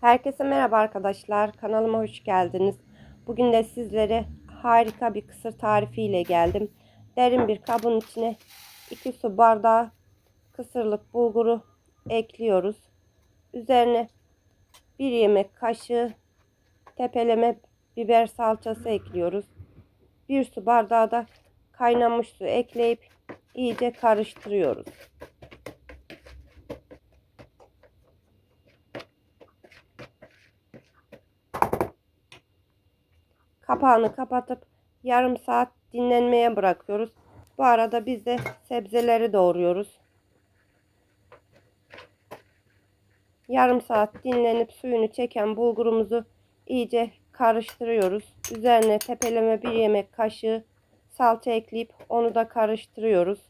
Herkese merhaba arkadaşlar. Kanalıma hoş geldiniz. Bugün de sizlere harika bir kısır tarifiyle geldim. Derin bir kabın içine 2 su bardağı kısırlık bulguru ekliyoruz. Üzerine 1 yemek kaşığı tepeleme biber salçası ekliyoruz. 1 su bardağı da kaynamış su ekleyip iyice karıştırıyoruz. Kapağını kapatıp yarım saat dinlenmeye bırakıyoruz. Bu arada biz de sebzeleri doğruyoruz. Yarım saat dinlenip suyunu çeken bulgurumuzu iyice karıştırıyoruz. Üzerine tepeleme bir yemek kaşığı salça ekleyip onu da karıştırıyoruz.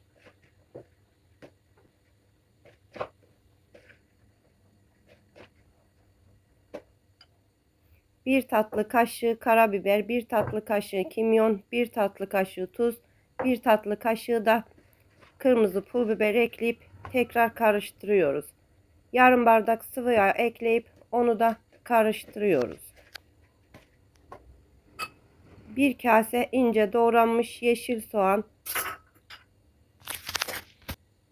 Bir tatlı kaşığı karabiber, bir tatlı kaşığı kimyon, bir tatlı kaşığı tuz, bir tatlı kaşığı da kırmızı pul biber ekleyip tekrar karıştırıyoruz. Yarım bardak sıvı yağ ekleyip onu da karıştırıyoruz. Bir kase ince doğranmış yeşil soğan,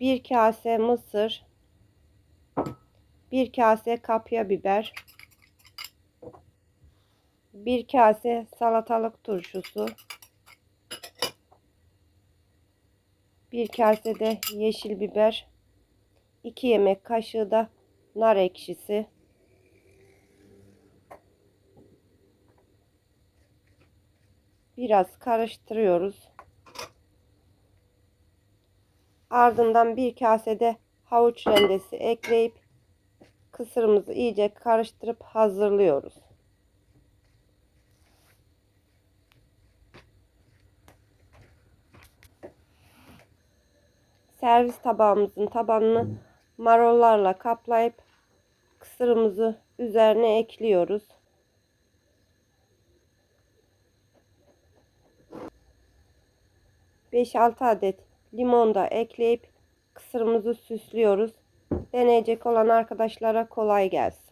bir kase mısır, bir kase kapya biber, bir kase salatalık turşusu, bir kase de yeşil biber, 2 yemek kaşığı da nar ekşisi, biraz karıştırıyoruz. Ardından bir kase de havuç rendesi ekleyip kısırımızı iyice karıştırıp hazırlıyoruz. Servis tabağımızın tabanını marollarla kaplayıp kısırımızı üzerine ekliyoruz. Beş altı adet limon da ekleyip kısırımızı süslüyoruz. Deneyecek olan arkadaşlara kolay gelsin.